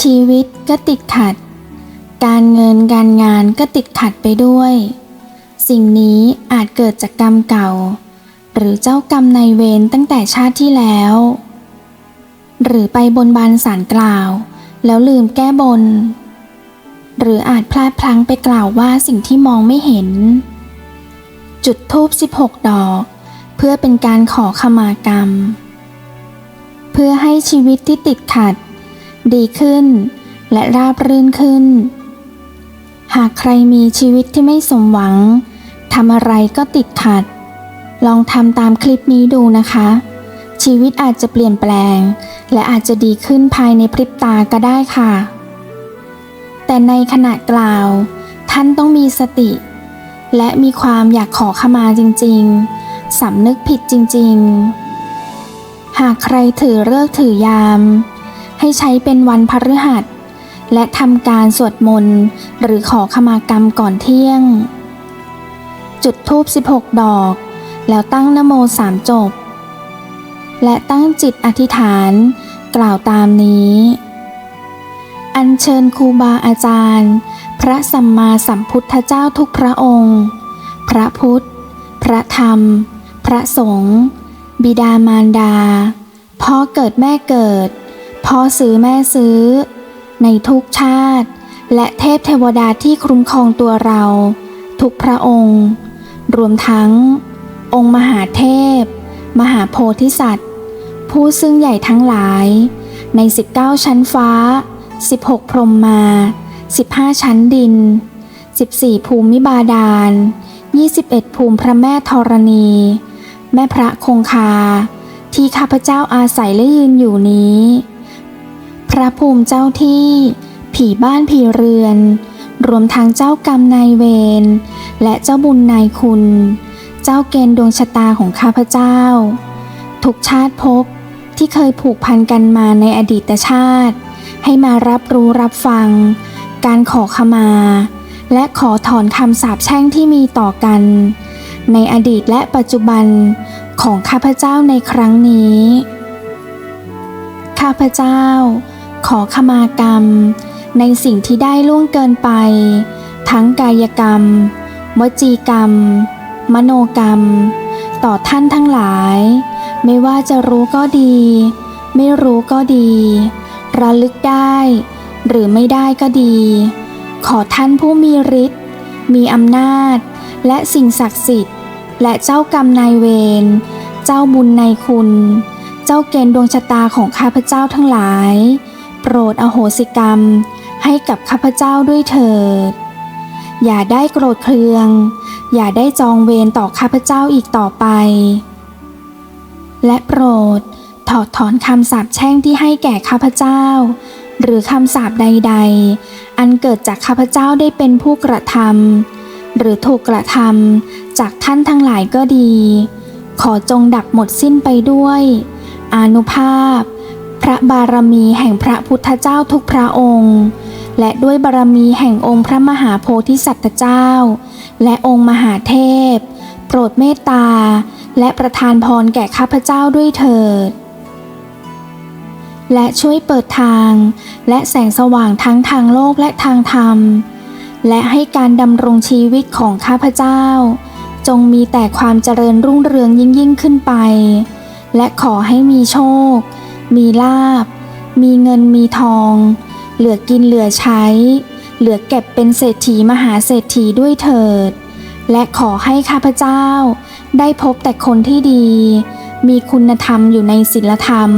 ชีวิตก็ติดขัด การเงินการงานก็ติดขัดไปด้วย สิ่งนี้อาจเกิดจากกรรมเก่า หรือเจ้ากรรมนายเวรตั้งแต่ชาติที่แล้ว หรือไปบนบานสารกล่าว แล้วลืมแก้บน หรืออาจพลาดพลั้งไปกล่าวว่าสิ่งที่มองไม่เห็น จุดทูบ16 ดอก เพื่อเป็นการขอขมากรรม เพื่อให้ชีวิตที่ติดขัด ดีขึ้น และราบรื่นขึ้น หากใครมีชีวิตที่ไม่สมหวังทำอะไรก็ติดขัด ลองทำตามคลิปนี้ดูนะคะ ชีวิตอาจจะเปลี่ยนแปลง และอาจจะดีขึ้นภายในพริบตาก็ได้ค่ะ แต่ในขณะกล่าว ท่านต้องมีสติ และมีความอยากขอขมาจริง ๆสำนึกผิดจริง ๆ หากใครถือเลิกถือยาม ให้ใช้เป็นวันพฤหัส และทำการสวดมนต์หรือขอขมากรรมก่อนเที่ยง จุดธูป 16 ดอก แล้วตั้งนโมสามจบ และตั้งจิตอธิษฐานกล่าวตามนี้ อัญเชิญครูบาอาจารย์ พระสัมมาสัมพุทธเจ้าทุกพระองค์ พระพุทธ พระธรรม พระสงฆ์บิดามารดา พ่อเกิดแม่เกิด พ่อซื้อแม่ซื้อ ในทุกชาติ และเทพเทวดาที่คุ้มครองตัวเรา ทุกพระองค์ รวมทั้ง องค์มหาเทพ มหาโพธิสัตว์ ผู้ซึ่งใหญ่ทั้งหลาย ใน 19 ชั้นฟ้า 16 พรหมมา 15 ชั้นดิน 14 ภูมิบาดาล 21 ภูมิพระแม่ธรณี แม่พระคงคาที่ข้าพเจ้าอาศัยและยืนอยู่นี้ ระภูมิเจ้าที่ ผีบ้านผีเรือน รวมทั้งเจ้ากรรมนายเวร และเจ้าบุญนายคุณ เจ้าเกณฑ์ดวงชะตาของข้าพเจ้า ทุกชาติภพที่เคยผูกพันกันมาในอดีตชาติ ให้มารับรู้รับฟัง การขอขมา และขอถอนคำสาปแช่งที่มีต่อกัน ในอดีตและปัจจุบันของข้าพเจ้าในครั้งนี้ ข้าพเจ้า ขอขมากรรม ในสิ่งที่ได้ล่วงเกินไป ทั้งกายกรรม วจีกรรม มโนกรรม ต่อท่านทั้งหลาย ไม่ว่าจะรู้ก็ดี ไม่รู้ก็ดี ระลึกได้ หรือไม่ได้ก็ดี ขอท่านผู้มีฤทธิ์มีอำนาจ และสิ่งศักดิ์สิทธิ์ และเจ้ากรรมนายเวร เจ้าบุญนายคุณ เจ้าเกณฑ์ดวงชะตาของข้าพเจ้าทั้งหลาย โปรดอโหสิกรรมให้กับข้าพเจ้าด้วยเถิด อย่าได้โกรธเคือง อย่าได้จองเวรต่อข้าพเจ้าอีกต่อไป และโปรดถอดถอนคำสาปแช่งที่ให้แก่ข้าพเจ้า หรือคำสาปใด ๆ อันเกิดจากข้าพเจ้าได้เป็นผู้กระทำหรือถูกกระทำจากท่านทั้งหลายก็ดี ขอจงดับหมดสิ้นไปด้วย อานุภาพพ ระบารมีแห่งพระพุทธเจ้าทุกพระองค์ และด้วยบารมีแห่งองค์พระมหาโพธิสัตว์เจ้า และองค์มหาเทพ โปรดเมตตา และประทานพรแก่ข้าพเจ้าด้วยเถิด และช่วยเปิดทาง และแสงสว่างทั้งทางโลกและทางธรรม และให้การดำรงชีวิตของข้าพเจ้า จงมีแต่ความเจริญรุ่งเรืองยิ่งยิ่งขึ้นไป และขอให้มีโชค มีลาบ มีเงินมีทอง เหลือกินเหลือใช้ เหลือเก็บเป็นเศรษฐีมหาเศรษฐีด้วยเถิด และขอให้ข้าพเจ้า ได้พบแต่คนที่ดี มีคุณธรรมอยู่ในศีลธรรม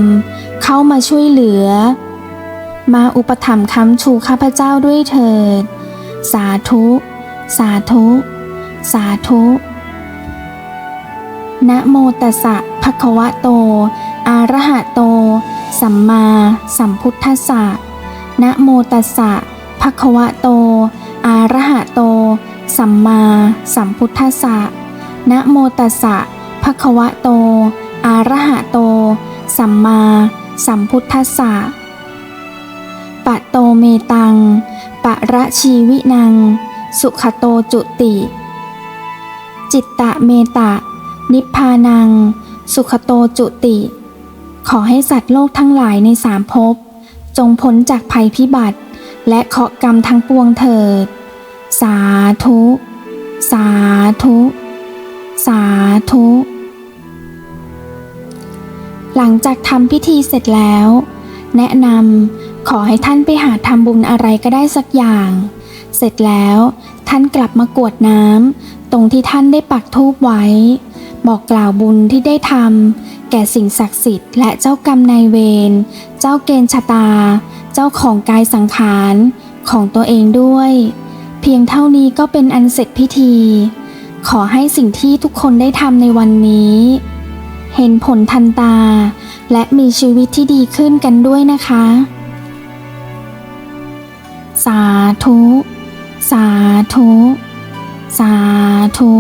เข้ามาช่วยเหลือ มาอุปถัมภ์ค้ำชูข้าพเจ้าด้วยเถิด สาธุ สาธุ สาธุนะโมตัสสะภะคะวะโต อะระหะโต สัมมาสัมพุทธัสสะนะโมตัสสะภะคะวะโตอะระหะโต สัมมาสัมพุทธัสสะนะโมตัสสะภะคะวะโตอะระหะโต สัมมาสัมพุทธัสสะปะโตเมตัง ปะระชีวินัง สุขโตจุติ จิตตะเมตะ นิพพานัง สุขโตจุติ ขอให้สัตว์โลกทั้งหลายในสามภพ จงพ้นจากภัยพิบัติ และเคาะกรรมทั้งปวงเถิด สาธุ สาธุ สาธุ หลังจากทำพิธีเสร็จแล้ว แนะนำขอให้ท่านไปหาทำบุญอะไรก็ได้สักอย่าง เสร็จแล้วท่านกลับมากรวดน้ำตรงที่ท่านได้ปักธูปไว้ บอกกล่าวบุญที่ได้ทำ แก่สิ่งศักดิ์สิทธิ์และเจ้ากรรมนายเวร เจ้าเกณฑ์ชะตา เจ้าของกายสังขารของตัวเองด้วย เพียงเท่านี้ก็เป็นอันเสร็จพิธี ขอให้สิ่งที่ทุกคนได้ทำในวันนี้ เห็นผลทันตา และมีชีวิตที่ดีขึ้นกันด้วยนะคะ สาธุ สาธุ สาธุ